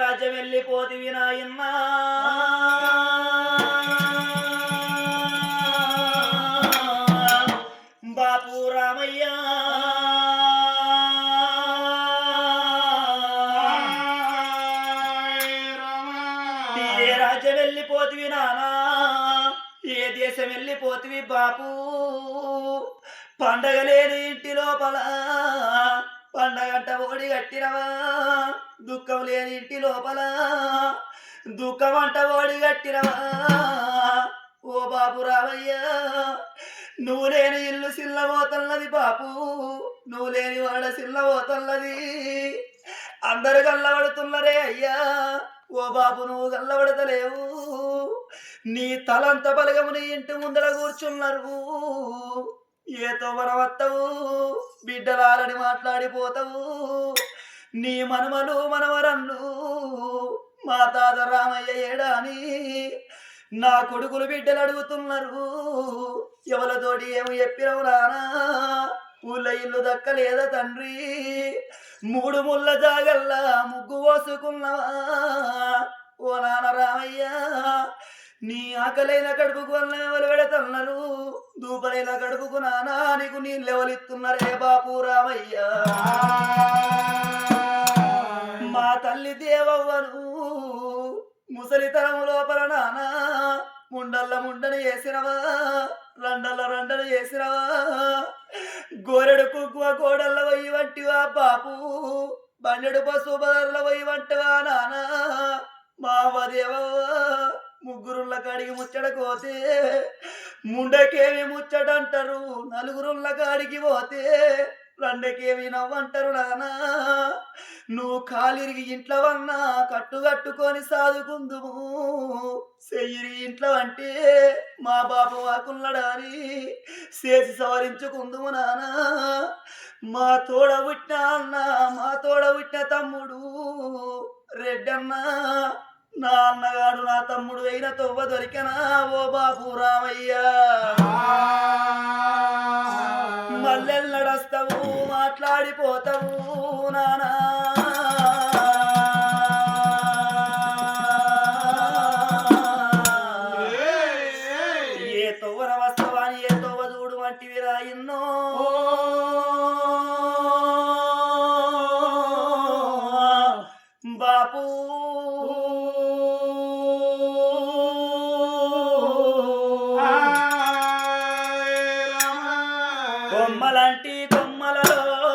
రాజ్యం వెళ్ళిపోతివి నాయన్నా బాపు రామయ్య. ఏ రాజ్యం వెళ్ళిపోతివి నానా ఏ దేశం వెళ్ళిపోతివి బాపు? పండగ లేని ఇంటి లోపల. పండగంట ఓడి కట్టినవా? దుఃఖం లేని ఇంటి లోపల. దుఃఖం అంట ఓడి కట్టినవా? ఓ బాపు రావయ్యా నువ్వు లేని ఇల్లు సిల్లబోతున్నది బాపు. నువ్వు లేని వాడ సిల్లబోతున్నది. అందరు కళ్ళబడుతున్నారే అయ్యా. ఓ బాబు నువ్వు గల్లబడతలేవు. నీ తలంత బలగము నీ ఇంటి ముందర కూర్చున్నారు. ఏతో వరవత్తవు బిడ్డలాలని మాట్లాడిపోతావు. నీ మనమలు మనవరన్ను మా తాత రామయ్య ఏడాని. నా కొడుకులు బిడ్డలు అడుగుతున్నారు. ఎవలతోటి ఏమి చెప్పినవు నానా? ఊళ్ళ ఇల్లు దక్కలేదా తండ్రి. మూడు ముళ్ళ జాగల్లా ముగ్గు పోసుకున్నవా ఓ నాన్న రామయ్య నీ ఆకలైన కడుపుకు వల్ల ఎవరు పెడతన్నారు? దూపలైన కడుపుకు నానా నీకు నీళ్ళు ఎవరిస్తున్నారే బాపు రామయ్య. మా తల్లి దేవవ్వను ముసలితనం లోపల నానా. ముండల్ల ముండని వేసినవా? రండల్ల రండని వేసినవా? గోరెడు కుక్కువ కోడల్ల వయ్యి వంటివా బాపు. బండెడు పశువు బదర్ల వయ్యి నానా. మావదేవా ముగ్గురుళ్ళ కాడికి ముచ్చట కోతే ముండకేమి ముచ్చటంటారు? నలుగురుళ్ళ కాడికి పోతే రెండకేమి నవ్వంటారు నానా. నువ్వు కాలిరిగి ఇంట్లో వన్నా కట్టు కట్టుకొని సాదుకుందుము. చెయ్యిరి ఇంట్లో అంటే మా బాబు వాకున్నడాని చేసి సవరించుకుందుము నానా. మా తోడ పుట్టిన అన్న మా తోడ పుట్టిన తమ్ముడు రెడ్డన్న. నా అన్నగాడు నా తమ్ముడు అయిన తొవ్వ దొరికనా ఓ బాబు రామయ్యా. మల్లెల్లడస్తావు మాట్లాడిపోతావు నానా. ఏ తొవ్వన వస్తవాని ఏ తొవ్వ చూడు వంటివి రాయిన్నో బాపు. వంటి కొమ్మలలో